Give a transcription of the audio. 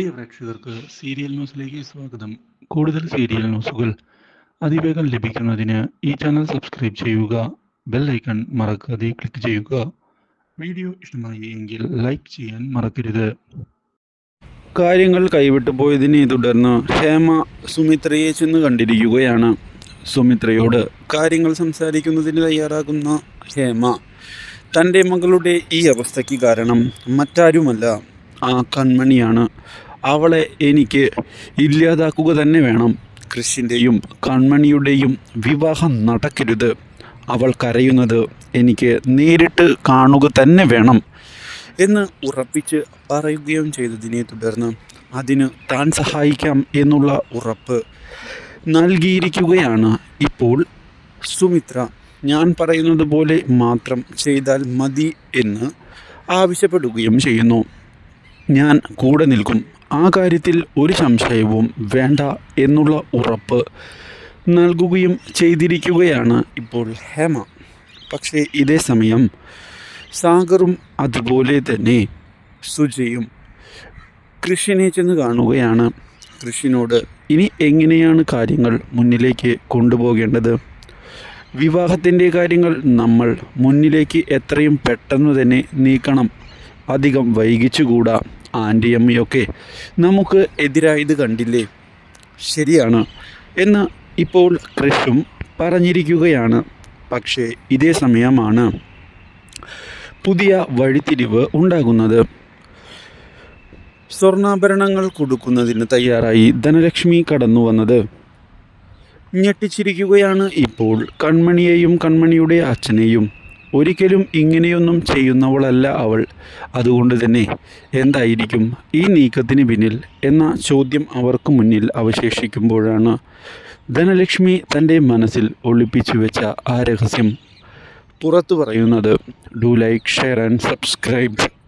പ്രിയ പ്രേക്ഷകർക്ക് സീരിയൽ ന്യൂസിലേക്ക് സ്വാഗതം. കൂടുതൽ സീരിയൽ ന്യൂസുകൾ അതിവേഗം ലഭിക്കുന്നതിന് ഈ ചാനൽ സബ്സ്ക്രൈബ് ചെയ്യുക ബെൽ ഐക്കൺ മറക്കാതെ ക്ലിക്ക് ചെയ്യുക. വീഡിയോ ഇഷ്ടമായി എങ്കിൽ ലൈക്ക് ചെയ്യാൻ മറക്കരുത്. കാര്യങ്ങൾ കൈവിട്ടു പോയതിനെ തുടർന്ന് ഹേമ സുമിത്രയെ ചെന്ന് കണ്ടിരിക്കുകയാണ്. സുമിത്രയോട് കാര്യങ്ങൾ സംസാരിക്കുന്നതിന് തയ്യാറാകുന്ന ഹേമ തന്റെ മകളുടെ ഈ അവസ്ഥയ്ക്ക് കാരണം മറ്റാരുമല്ല ആ കൺമണിയാണ്. അവളെ എനിക്ക് ഇല്ലാതാക്കുക തന്നെ വേണം. കൃഷിന്റെയും കൺമണിയുടെയും വിവാഹം നടക്കരുത്. അവൾ കരയുന്നത് എനിക്ക് നേരിട്ട് കാണുക തന്നെ വേണം എന്ന് ഉറപ്പിച്ച് പറയുകയും ചെയ്തതിനെ തുടർന്ന് അതിന് താൻ സഹായിക്കാം എന്നുള്ള ഉറപ്പ് നൽകിയിരിക്കുകയാണ്. ഇപ്പോൾ സുമിത്ര ഞാൻ പറയുന്നത് പോലെ മാത്രം ചെയ്താൽ മതി എന്ന് ആവശ്യപ്പെടുകയും ചെയ്യുന്നു. ഞാൻ കൂടെ നിൽക്കും. ആ കാര്യത്തിൽ ഒരു സംശയവും വേണ്ട എന്നുള്ള ഉറപ്പ് നൽകുകയും ചെയ്തിരിക്കുകയാണ് ഇപ്പോൾ ഹേമ. പക്ഷേ ഇതേ സമയം സാഗറും അതുപോലെ തന്നെ സുജയും കൃഷിനെ ചെന്ന് കാണുകയാണ്. കൃഷിനോട് ഇനി എങ്ങനെയാണ് കാര്യങ്ങൾ മുന്നിലേക്ക് കൊണ്ടുപോകേണ്ടത്? വിവാഹത്തിന്റെ കാര്യങ്ങൾ നമ്മൾ മുന്നിലേക്ക് എത്രയും പെട്ടെന്ന് തന്നെ നീക്കണം. അധികം വൈകിച്ചുകൂടാ. ആന്റിയമ്മയൊക്കെ നമുക്ക് എതിരായത് കണ്ടില്ലേ? ശരിയാണ്. എന്ന് ഇപ്പോൾ കൃഷും പറഞ്ഞിരിക്കുകയാണ്. പക്ഷേ ഇതേ സമയമാണ് പുതിയ വഴിത്തിരിവ് ഉണ്ടാകുന്നത്. സ്വർണാഭരണങ്ങൾ കൊടുക്കുന്നതിന് തയ്യാറായി ധനലക്ഷ്മി കടന്നു വന്നത്. ഞെട്ടിച്ചിരിക്കുകയാണ് ഇപ്പോൾ കൺമണിയെയും കൺമണിയുടെ അച്ഛനെയും. ഒരിക്കലും ഇങ്ങനെയൊന്നും ചെയ്യുന്നവളല്ല അവൾ. അതുകൊണ്ട് തന്നെ എന്തായിരിക്കും ഈ നീക്കത്തിന് പിന്നിൽ എന്ന ചോദ്യം അവർക്ക് മുന്നിൽ അവശേഷിക്കുമ്പോഴാണ് ധനലക്ഷ്മി തന്റെ മനസ്സിൽ ഒളിപ്പിച്ചു വെച്ച ആ രഹസ്യം. പുറത്തു പറയുന്നത് do like share and subscribe